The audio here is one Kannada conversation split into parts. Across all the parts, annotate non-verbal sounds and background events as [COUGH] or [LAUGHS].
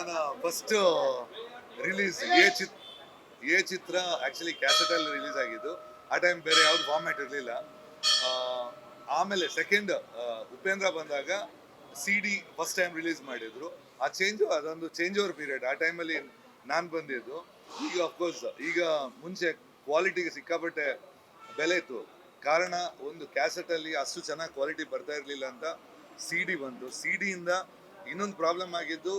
ನನ್ನ ಫಸ್ಟ್ ರಿಲೀಸ್ ಎ ಚಿತ್ ಎ ಚಿತ್ರ ಆ್ಯಕ್ಚುಲಿ ಕ್ಯಾಸೆಟಲ್ಲಿ ರಿಲೀಸ್ ಆಗಿದ್ದು. ಆ ಟೈಮ್ ಬೇರೆ ಯಾವ್ದು ಫಾರ್ಮ್ಯಾಟ್ ಇರಲಿಲ್ಲ. ಆಮೇಲೆ ಸೆಕೆಂಡ್ ಉಪೇಂದ್ರ ಬಂದಾಗ C D first time release ಮಾಡಿದ್ರು. ಆ ಚೇಂಜು ಅದೊಂದು ಚೇಂಜ್ ಓವರ್ ಪೀರಿಯಡ್ ಆ ಟೈಮಲ್ಲಿ ನಾನು ಬಂದಿದ್ದು. ಈಗ ಅಫ್ಕೋರ್ಸ್ ಈಗ ಮುಂಚೆ ಕ್ವಾಲಿಟಿಗೆ ಸಿಕ್ಕಾಪಟ್ಟೆ ಬೆಲೆ ಇತ್ತು. ಕಾರಣ, ಒಂದು ಕ್ಯಾಸೆಟಲ್ಲಿ ಅಷ್ಟು ಚೆನ್ನಾಗಿ ಕ್ವಾಲಿಟಿ ಬರ್ತಾ ಇರಲಿಲ್ಲ ಅಂತ ಸಿ ಡಿ ಬಂತು. ಸಿ ಡಿಯಿಂದ ಇನ್ನೊಂದು ಪ್ರಾಬ್ಲಮ್ ಆಗಿದ್ದು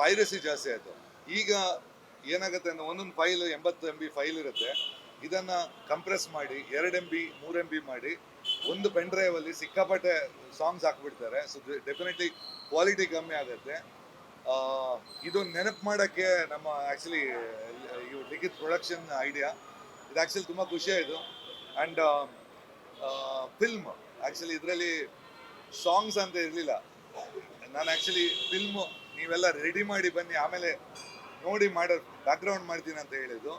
ಪೈರಸಿ ಜಾಸ್ತಿ ಆಯಿತು. ಈಗ ಏನಾಗುತ್ತೆ ಅಂದರೆ ಒಂದೊಂದು ಫೈಲ್ ಎಂಬತ್ತು ಎಂ ಬಿ ಫೈಲ್ ಇರುತ್ತೆ. ಇದನ್ನು ಕಂಪ್ರೆಸ್ ಮಾಡಿ, ಎರಡು ಎಂ ಬಿ ಮೂರು ಎಂ ಬಿ ಮಾಡಿ, ಒಂದು ಪೆನ್ ಡ್ರೈವಲ್ಲಿ ಸಿಕ್ಕಾಪಟ್ಟೆ ಸಾಂಗ್ಸ್ ಹಾಕ್ಬಿಡ್ತಾರೆ. ಸೊ ಡೆಫಿನೆಟ್ಲಿ ಕ್ವಾಲಿಟಿ ಕಮ್ಮಿ ಆಗುತ್ತೆ. ಇದು ನೆನಪು ಮಾಡೋಕ್ಕೆ ನಮ್ಮ ಆ್ಯಕ್ಚುಲಿ ಇವು ಲಿಖಿತ್ ಪ್ರೊಡಕ್ಷನ್ ಐಡಿಯಾ ಇದು ಆ್ಯಕ್ಚುಲಿ ತುಂಬ ಖುಷಿ ಆಯಿತು. ಆ್ಯಂಡ್ ಫಿಲ್ಮ್ ಆ್ಯಕ್ಚುಲಿ ಇದರಲ್ಲಿ ಸಾಂಗ್ಸ್ ಅಂತ ಇರಲಿಲ್ಲ. ನಾನು ಆ್ಯಕ್ಚುಲಿ ಫಿಲ್ಮು ನೀವೆಲ್ಲ ರೆಡಿ ಮಾಡಿ ಬನ್ನಿ, ಆಮೇಲೆ ನೋಡಿ ಮಾಡೋ ಬ್ಯಾಕ್ಗ್ರೌಂಡ್ ಮಾಡ್ತೀನಿ ಅಂತ ಹೇಳಿದ್ದು.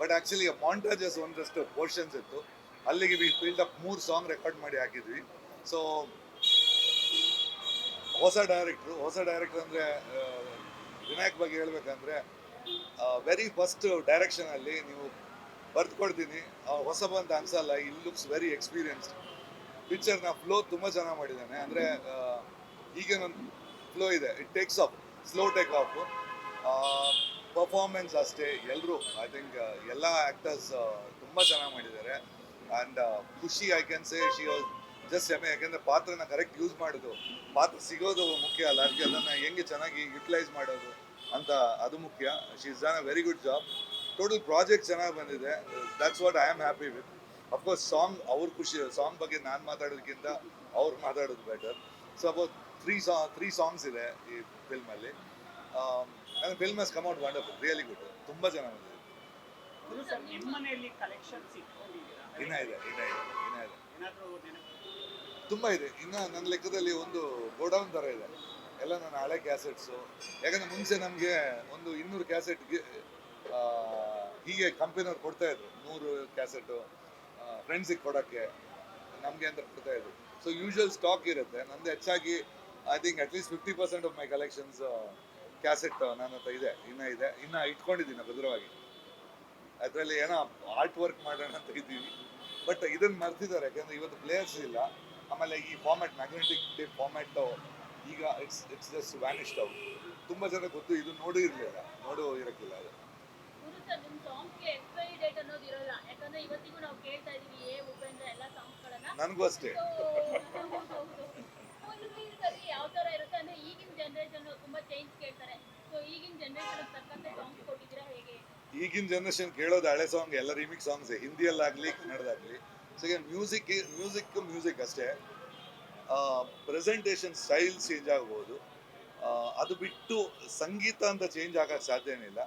ಬಟ್ ಆ್ಯಕ್ಚುಲಿ ಮಾಂಟಾಜಸ್ ಒಂದಷ್ಟು ಪೋರ್ಷನ್ಸ್ ಇತ್ತು. ಅಲ್ಲಿಗೆ ವಿ ಫಿಲ್ಡ್ ಅಪ್ ಮೂರು ಸಾಂಗ್ ರೆಕಾರ್ಡ್ ಮಾಡಿ ಹಾಕಿದ್ವಿ. ಸೊ ಹೊಸ ಡೈರೆಕ್ಟ್ರು ಹೊಸ ಡೈರೆಕ್ಟರ್ ಅಂದರೆ ವಿನಾಯಕ್ ಬಗ್ಗೆ ಹೇಳ್ಬೇಕಂದ್ರೆ ವೆರಿ ಫಸ್ಟ್ ಡೈರೆಕ್ಷನಲ್ಲಿ ನೀವು ಬರ್ದ್ಕೊಡ್ತೀನಿ. ಹೊಸ ಬಂತ ಅನ್ಸಲ್ಲ ಇಲ್ ಲುಕ್ಸ್ ವೆರಿ ಎಕ್ಸ್ಪೀರಿಯನ್ಸ್ಡ್ ಪಿಕ್ಚರ್ನ ಫ್ಲೋ ತುಂಬ ಚೆನ್ನಾಗಿ ಮಾಡಿದ್ದಾನೆ. ಅಂದರೆ ಈಗೇನೊಂದು ಫ್ಲೋ ಇದೆ. It takes off slow take off performance ಅಷ್ಟೇ. ಎಲ್ಲರೂ ಐ ಥಿಂಕ್ ಎಲ್ಲ ಆ್ಯಕ್ಟರ್ಸ್ ತುಂಬ ಚೆನ್ನಾಗಿ ಮಾಡಿದ್ದಾರೆ. ಆ್ಯಂಡ್ ಖುಷಿ I can say she was just ಎಮೆ ಯಾಕೆಂದರೆ ಪಾತ್ರನ ಕರೆಕ್ಟ್ ಯೂಸ್ ಮಾಡೋದು. ಪಾತ್ರ ಸಿಗೋದು ಮುಖ್ಯ ಅಲ್ಲ. ಅದಕ್ಕೆ ಅದನ್ನು ಹೆಂಗೆ ಚೆನ್ನಾಗಿ ಯುಟಿಲೈಸ್ ಮಾಡೋದು ಅಂತ ಅದು ಮುಖ್ಯ. She is done a very good job total project ಚೆನ್ನಾಗಿ ಬಂದಿದೆ. That's what I am happy with of course song ಅವ್ರ ಖುಷಿ ಸಾಂಗ್ ಬಗ್ಗೆ ನಾನು ಮಾತಾಡೋದಕ್ಕಿಂತ ಅವ್ರು ಮಾತಾಡೋದು ಬೆಟರ್ ಸೊ ಅಬೌಟ್ ತ್ರೀ ಸಾ ತ್ರೀ ಸಾಂಗ್ಸ್ ಇದೆ ಈ ಫಿಲ್ಮಲ್ಲಿ ನನ್ನ film has come out wonderful really good ತುಂಬ ಇಟ್ಕೊಂಡಿದ್ದೀರಾ? ಇನ್ನ ಇದೆ ಇನ್ನ ಇದೆ ಇನ್ನ ಇದೆ. ತುಂಬ ಇದೆ. ಇನ್ನು ನನ್ನ ಲೆಕ್ಕದಲ್ಲಿ ಒಂದು ಗೋಡೌನ್ ತರ ಇದೆ. ಎಲ್ಲ ನನ್ನ ಹಳೆ ಕ್ಯಾಸೆಟ್ಸು ಯಾಕಂದ್ರೆ ಮುಂಚೆ ನಮಗೆ ಒಂದು ಇನ್ನೂರು ಕ್ಯಾಸೆಟ್ಗೆ ಹೀಗೆ ಕಂಪನಿಯವ್ರು ಕೊಡ್ತಾ ಇದ್ರು. ನೂರು ಕ್ಯಾಸೆಟು ಫ್ರೆಂಡ್ಸಿಗೆ ಕೊಡೋಕ್ಕೆ ನಮಗೆ ಅಂತ ಕೊಡ್ತಾ ಇದ್ರು. ಸೊ ಯೂಶುವಲ್ ಸ್ಟಾಕ್ ಇರುತ್ತೆ. ನಂದು ಹೆಚ್ಚಾಗಿ I think at least fifty percent of my collections cassette ನನ್ನ ಹತ್ರ ಇದೆ. ಇನ್ನೂ ಇದೆ. ಇನ್ನೂ ಇಟ್ಕೊಂಡಿದ್ದೀನಿ ಭದ್ರವಾಗಿ. ಅದರಲ್ಲಿ ಏನೋ ಆರ್ಟ್ ವರ್ಕ್ ಮಾಡೋಣ ಅಂತ ಇದ್ದೀವಿ. ಬಟ್ ಇದನ್ನ ಮರ್ತಿದ್ದಾರೆ. ಯಾಕಂದ್ರೆ ಇವತ್ತು ಪ್ಲೇಯರ್ಸ್ ಇಲ್ಲ. ಆಮೇಲೆ ಈ ಫಾರ್ಮ್ಯಾಟ್ ಮ್ಯಾಗ್ನೆಟಿಕ್ ಟೇಪ್ ಫಾರ್ಮ್ಯಾಟ್ ಈಗ it's it's just vanished out ತುಂಬ ಜನ ಗೊತ್ತು, ಇದು ನೋಡಿರಲಿಲ್ಲ ನೋಡು ಇರಕ್ಕಿಲ್ಲ ಅದು. ನನಗೂ ಅಷ್ಟೇ. [LAUGHS] ಈಗಿನ ಜನರೇಷನ್ ಕೇಳೋದು ಹಳೆ ಸಾಂಗ್ ಎಲ್ಲ ರಿಮಿಕ್ ಸಾಂಗ್ಸ್ ಹಿಂದಿಯಲ್ಲಾಗ್ಲಿ ಕನ್ನಡದಾಗಲಿ. ಸೊ ಮ್ಯೂಸಿಕ್ ಮ್ಯೂಸಿಕ್ ಮ್ಯೂಸಿಕ್ ಅಷ್ಟೇ. ಪ್ರೆಸೆಂಟೇಷನ್ ಸ್ಟೈಲ್ ಚೇಂಜ್ ಆಗ್ಬೋದು. ಅದು ಬಿಟ್ಟು ಸಂಗೀತ ಅಂತ ಚೇಂಜ್ ಆಗಕ್ಕೆ ಸಾಧ್ಯನೇ ಇಲ್ಲ.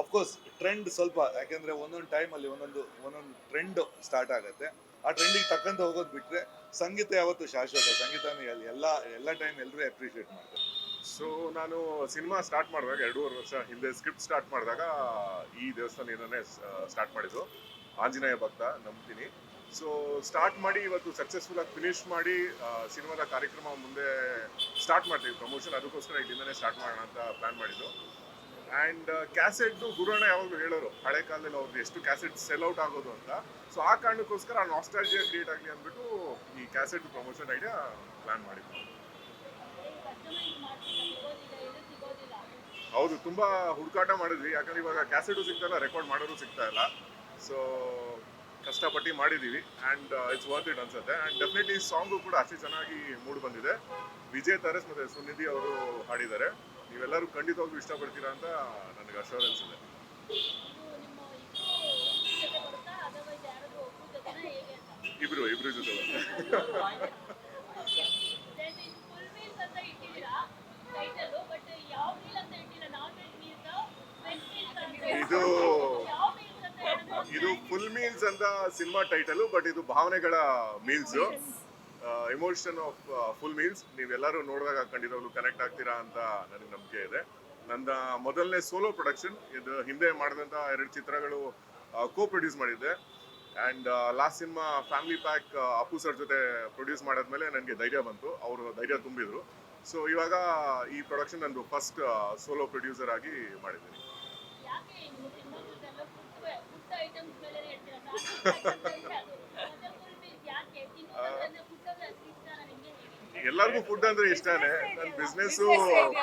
ಅಫ್ಕೋರ್ಸ್ ಟ್ರೆಂಡ್ ಸ್ವಲ್ಪ, ಯಾಕೆಂದ್ರೆ ಒಂದೊಂದು ಟೈಮಲ್ಲಿ ಒಂದೊಂದು ಒಂದೊಂದು ಟ್ರೆಂಡ್ ಸ್ಟಾರ್ಟ್ ಆಗುತ್ತೆ. ಆ ಟ್ರೆಂಡಿಗೆ ತಕ್ಕಂತ ಹೋಗೋದು ಬಿಟ್ರೆ ಸಂಗೀತ ಯಾವತ್ತು ಶಾಶ್ವತ. ಸಂಗೀತನ ಎಲ್ಲ ಎಲ್ಲ ಟೈಮ್ ಎಲ್ಲರೂ ಅಪ್ರಿಷಿಯೇಟ್ ಮಾಡ್ತಾರೆ. ಸೊ ನಾನು ಸಿನಿಮಾ ಸ್ಟಾರ್ಟ್ ಮಾಡಿದಾಗ ಎರಡೂವರೆ ವರ್ಷ ಹಿಂದೆ ಸ್ಕ್ರಿಪ್ಟ್ ಸ್ಟಾರ್ಟ್ ಮಾಡಿದಾಗ, ಈ ದೇವಸ್ಥಾನ ಏನೇ ಸ್ಟಾರ್ಟ್ ಮಾಡಿದ್ದು. ಆಂಜನೇಯ ಭಕ್ತ, ನಂಬ್ತೀನಿ. ಸೊ ಸ್ಟಾರ್ಟ್ ಮಾಡಿ, ಇವತ್ತು ಸಕ್ಸಸ್ಫುಲ್ ಆಗಿ ಫಿನಿಶ್ ಮಾಡಿ ಸಿನಿಮಾದ ಕಾರ್ಯಕ್ರಮ ಮುಂದೆ ಸ್ಟಾರ್ಟ್ ಮಾಡ್ತೀವಿ. ಪ್ರಮೋಷನ್ ಅದಕ್ಕೋಸ್ಕರ ಇಲ್ಲಿಂದನೇ ಸ್ಟಾರ್ಟ್ ಮಾಡೋಣ ಅಂತ ಪ್ಲಾನ್ ಮಾಡಿದ್ದು. ಆ್ಯಂಡ್ ಕ್ಯಾಸೆಟ್ದು ಗುರುಣ ಯಾವಾಗಲೂ ಹೇಳೋರು, ಹಳೆ ಕಾಲದಲ್ಲಿ ಅವ್ರದ್ದು ಎಷ್ಟು ಕ್ಯಾಸೆಟ್ ಸೆಲ್ ಔಟ್ ಆಗೋದು ಅಂತ. ಸೊ ಆ ಕಾರಣಕ್ಕೋಸ್ಕರ ಆ ನಾಸ್ಟಾಲಜಿಯಾ ಕ್ರಿಯೇಟ್ ಆಗಲಿ ಅಂದ್ಬಿಟ್ಟು ಈ ಕ್ಯಾಸೆಟ್ ಪ್ರಮೋಷನ್ ಐಡಿಯಾ ಪ್ಲಾನ್ ಮಾಡಿದ್ದು ಹೌದು, ತುಂಬ ಹುಡುಕಾಟ ಮಾಡಿದ್ವಿ. ಯಾಕಂದ್ರೆ ಇವಾಗ ಕ್ಯಾಸೆಟು ಸಿಗ್ತಾ ರೆಕಾರ್ಡ್ ಮಾಡೋರು ಸಿಗ್ತಾ ಇಲ್ಲ. ಸೊ ಕಷ್ಟಪಟ್ಟು ಮಾಡಿದ್ದೀವಿ ಆ್ಯಂಡ್ ಇಟ್ಸ್ ವರ್ತ್ ಇಟ್ ಅನ್ಸುತ್ತೆ. ಆ್ಯಂಡ್ ಡೆಫಿನೆಟ್ಲಿ ಸಾಂಗು ಕೂಡ ಅಷ್ಟೇ ಚೆನ್ನಾಗಿ ಮೂಡ್ ಬಂದಿದೆ. ವಿಜಯ್ ತರಸ್ ಮತ್ತೆ ಸುನಿಧಿ ಅವರು ಹಾಡಿದ್ದಾರೆ. ನೀವೆಲ್ಲರೂ ಖಂಡಿತವಾಗ್ಲೂ ಇಷ್ಟಪಡ್ತೀರಾ ಅಂತ ನನಗೆ ಅಶ್ಯೂರೆನ್ಸ್ ಇದೆ. ಇಬ್ರು ಇಬ್ರು ಜೊತೆ ಇದು ಇದು ಫುಲ್ ಮೀಲ್ಸ್ ಅಂತ ಸಿನಿಮಾ ಟೈಟಲು ಬಟ್ ಇದು ಭಾವನೆಗಳ meals emotion of full meals ನೀವೆಲ್ಲರೂ ನೋಡಿದಾಗ ಕಂಡಿರೋರು ಕನೆಕ್ಟ್ ಆಗ್ತೀರಾ ಅಂತ ನನಗೆ ನಂಬಿಕೆ ಇದೆ. ನನ್ನ ಮೊದಲನೇ ಸೋಲೋ ಪ್ರೊಡಕ್ಷನ್ ಇದು ಹಿಂದೆ ಮಾಡಿದಂಥ ಎರಡು ಚಿತ್ರಗಳು ಕೋ ಪ್ರೊಡ್ಯೂಸ್ ಮಾಡಿದ್ದೆ. And last cinema family pack Appu sir ಜೊತೆ ಪ್ರೊಡ್ಯೂಸ್ ಮಾಡಾದ್ಮೇಲೆ ನನಗೆ ಧೈರ್ಯ ಬಂತು. ಅವರು ಧೈರ್ಯ ತುಂಬಿದ್ರು. ಸೊ ಇವಾಗ ಈ ಪ್ರೊಡಕ್ಷನ್ ನಂದು ಫಸ್ಟ್ ಸೋಲೋ ಪ್ರೊಡ್ಯೂಸರ್ ಆಗಿ ಮಾಡಿದ್ದೀನಿ ಯಾಕೆ ನಿಮ್ಮ ಸಿನಿಮಾದಲ್ಲೆಲ್ಲ ಫುಡ್ ಫುಡ್ ಐಟಮ್ಸ್ ಮೇಲೆ ಹೇಳ್ತೀರಾ ಅದು ಮತ್ತೆ ಫುಲ್ ಮೀಲ್ಸ್ ಯಾಕೆ ತಿನ್ನೋದನ್ನ ಫುಡ್ ಅಂದ್ರೆ ಅಷ್ಟು ಇಷ್ಟನಾ ನಿಮಗೆ ಹೇಗೆ ಎಲ್ಲರಿಗೂ ಫುಡ್ ಅಂದ್ರೆ ಇಷ್ಟನೇ. ನನ್ನ business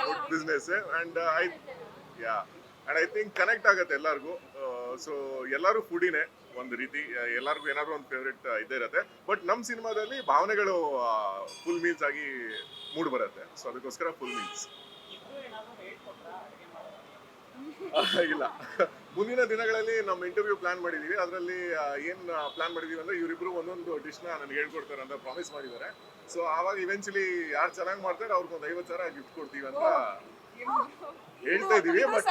food business and I yeah and I think connect ಆಗುತ್ತೆ ಎಲ್ಲರಿಗೂ. ಸೊ ಎಲ್ಲರೂ ಫುಡಿನೇ ಒಂದು ರೀತಿ. ಆ, ಎಲ್ಲರಿಗೂ ಏನಾದ್ರು ಒಂದು ಫೇವ್ರೆಟ್ ಇದೇ ಇರುತ್ತೆ. ಬಟ್ ನಮ್ಮ ಸಿನಿಮಾದಲ್ಲಿ ಭಾವನೆಗಳು ಫುಲ್ ಮೀನ್ಸ್ ಆಗಿ ಮೂಡ್ ಬರುತ್ತೆ. ಸೊ ಅದಕ್ಕೋಸ್ಕರ ಫುಲ್ ಮೀಲ್ಸ್ ಇಬ್ರು ಏನಾದ್ರು ಹೇಳ್ಕೊಟ್ರಾ ಅಡುಗೆ ಮಾಡೋದು [LAUGHS] ಇಲ್ಲ. ಮುಂದಿನ ದಿನಗಳಲ್ಲಿ ನಮ್ಮ ಇಂಟರ್ವ್ಯೂ ಪ್ಲಾನ್ ಮಾಡಿದೀವಿ. ಅದರಲ್ಲಿ ಏನ್ ಪ್ಲಾನ್ ಮಾಡಿದೀವಿ ಅಂದ್ರೆ ಇವರಿಬ್ರು ಒಂದೊಂದು ಡಿಶ್ನ ನನಗೆ ಹೇಳ್ಕೊಡ್ತಾರೆ ಅಂತ ಪ್ರಾಮಿಸ್ ಮಾಡಿದ್ದಾರೆ. ಸೊ ಆವಾಗ ಇವೆನ್ಚುಲಿ ಯಾರು ಚೆನ್ನಾಗಿ ಮಾಡ್ತಾರೆ ಅವ್ರಿಗೆ ಒಂದು ಐವತ್ತು ಸಾವಿರ ಗಿಫ್ಟ್ ಕೊಡ್ತೀವಿ ಅಂತ ಹೇಳ್ತಾ ಇದೀವಿ ಬಟ್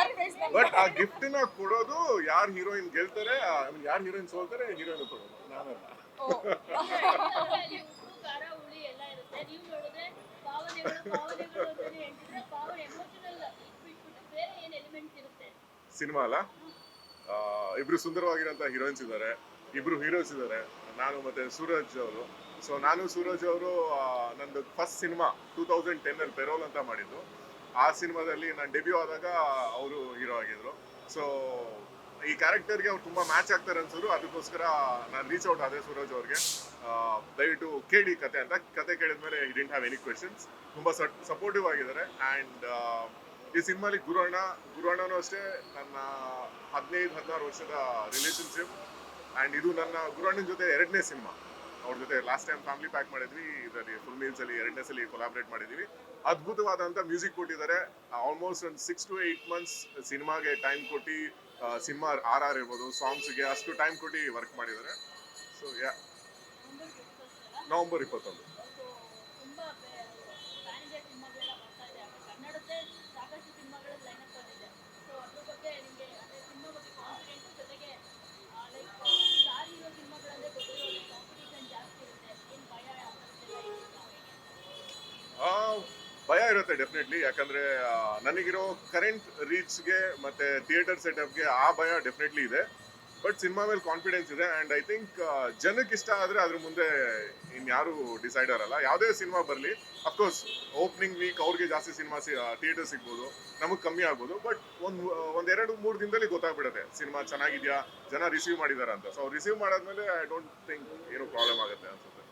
ಬಟ್ ಆ ಗಿಫ್ಟ್ನ ಕೊಡೋದು ಯಾರು ಹೀರೋಯಿನ್ ಗೆಲ್ತಾರೆ ಯಾರು ಹೀರೋಯಿನ್ ಸೋಲ್ತಾರೆ ಹೀರೋಯಿನ್ ಕೊಡೋದು. ನಾನಲ್ಲ [LAUGHS] [LAUGHS] ಅಲ್ಲಿ ಉಪ್ಪು ಖಾರ ಹುಳಿ ಎಲ್ಲ ಇರುತ್ತೆ ನೀವು ನೋಡಿದ್ರೆ ಭಾವನೆಗಳು ಭಾವನೆಗಳು ಅಂತಾನೆ ಹೇಳ್ತಿದ್ರೆ ಭಾವನೆ ಎಮೋಷನಲ್ ಬಿಟ್ಬಿಟ್ಟು ಬೇರೆ ಏನ್ ಎಲಿಮೆಂಟ್ಸ್ ಇರುತ್ತೆ ಸಿನಿಮಾ ಅಲ್ಲ. ಇಬ್ರು ಸುಂದರವಾಗಿರೋಂಥ ಹೀರೋಯಿನ್ಸ್ ಇದ್ದಾರೆ. ಇಬ್ರು ಹೀರೋಸ್ ಇದ್ದಾರೆ. ನಾನು ಮತ್ತೆ ಸೂರಜ್ ಅವರು. ಸೊ ನಾನು ಸೂರಜ್ ಅವರು ನಂದು first cinema two thousand ten ಅಲ್ಲಿ ಪೆರೋಲ್ ಅಂತ ಮಾಡಿದ್ದು. ಆ ಸಿನಿಮಾದಲ್ಲಿ ನಾನು ಡೆಬ್ಯೂ ಆದಾಗ ಅವರು ಹೀರೋ ಆಗಿದ್ರು. ಸೊ ಈ ಕ್ಯಾರೆಕ್ಟರ್ಗೆ ಅವ್ರು ತುಂಬಾ ಮ್ಯಾಚ್ ಆಗ್ತಾರೆ ಅನ್ಸೋರು ಅದಕ್ಕೋಸ್ಕರ ನಾನು ರೀಚ್ ಔಟ್ ಆದೆ ಸೂರಜ್ ಅವ್ರಿಗೆ. ದಯವಿಟ್ಟು ಕೇಳಿ ಕತೆ ಅಂತ. ಕತೆ ಕೇಳಿದ್ಮೇಲೆ I didn't have any questions ತುಂಬಾ ಸಪೋರ್ಟಿವ್ ಆಗಿದ್ದಾರೆ. ಆ್ಯಂಡ್ ಈ ಸಿನಿಮಾಲಿ ಗುರುಣ್ಣ ಗುರುವಣ್ಣನೂ ಅಷ್ಟೇ, ನನ್ನ ಹದಿನೈದು, ಹದಿನಾರು ವರ್ಷದ ರಿಲೇಶನ್ಶಿಪ್ ಆ್ಯಂಡ್ ಇದು ನನ್ನ ಗುರುಣ್ಣನ ಜೊತೆ ಎರಡನೇ ಸಿನಿಮಾ. ಅವ್ರ ಜೊತೆ ಲಾಸ್ಟ್ ಟೈಮ್ ಫ್ಯಾಮಿಲಿ ಪ್ಯಾಕ್ ಮಾಡಿದ್ವಿ, ಇದರಲ್ಲಿ ಫುಲ್ ಮೀಲ್ಸ್ ಅಲ್ಲಿ, ಎರಡನೇ ಸಲ ಕೊಲಾಬ್ರೇಟ್ ಮಾಡಿದ್ವಿ ಅದ್ಭುತವಾದಂಥ ಮ್ಯೂಸಿಕ್ ಕೊಟ್ಟಿದ್ದಾರೆ. ಆಲ್ಮೋಸ್ಟ್ ಒಂದು ಸಿಕ್ಸ್ ಟು ಏಯ್ಟ್ ಮಂತ್ಸ್ ಸಿನಿಮಾಗೆ ಟೈಮ್ ಕೊಟ್ಟು ಸಿನಿಮಾ ಆರ್ ಆರ್ ಇರ್ಬೋದು ಸಾಂಗ್ಸ್ಗೆ ಅಷ್ಟು ಟೈಮ್ ಕೊಟ್ಟು ವರ್ಕ್ ಮಾಡಿದ್ದಾರೆ. ಸೊ ಯಾ ನವಂಬರ್ ಇಪ್ಪತ್ತೊಂದು. ಭಯ ಇರುತ್ತಾ ಡೆಫಿನೆಟ್ಲಿ ಯಾಕಂದ್ರೆ ನನಗಿರೋ ಕರೆಂಟ್ ರೀಚ್ಗೆ ಮತ್ತೆ ಥಿಯೇಟರ್ ಸೆಟಪ್ಗೆ ಆ ಭಯ ಡೆಫಿನೆಟ್ಲಿ ಇದೆ. ಬಟ್ ಸಿನಿಮಾ ಮೇಲೆ ಕಾನ್ಫಿಡೆನ್ಸ್ ಇದೆ. ಅಂಡ್ ಐ ಥಿಂಕ್ ಜನಕ್ಕೆ ಇಷ್ಟ ಆದ್ರೆ ಅದ್ರ ಮುಂದೆ ಇನ್ಯಾರು ಡಿಸೈಡರ್ ಅಲ್ಲ ಯಾವುದೇ ಸಿನಿಮಾ ಬರಲಿ ಅಫ್ಕೋರ್ಸ್ ಓಪನಿಂಗ್ ವೀಕ್ ಅವ್ರಿಗೆ ಜಾಸ್ತಿ ಸಿನಿಮಾ ಥಿಯೇಟರ್ ಸಿಗ್ಬೋದು. ನಮಗೆ ಕಮ್ಮಿ ಆಗ್ಬೋದು. ಬಟ್ ಒಂದು, ಒಂದೆರಡು, ಮೂರು ದಿನದಲ್ಲಿ ಗೊತ್ತಾಗ್ಬಿಡುತ್ತೆ. ಸಿನಿಮಾ ಚೆನ್ನಾಗಿದ್ಯಾ? ಜನ ರಿಸೀವ್ ಮಾಡಿದಾರ ಅಂತ ಸೊ ರಿಸೀವ್ ಮಾಡಾದ್ಮೇಲೆ ಐ ಡೋಂಟ್ ಥಿಂಕ್ ಏನು ಪ್ರಾಬ್ಲಮ್ ಆಗುತ್ತೆ ಅನ್ಸುತ್ತೆ.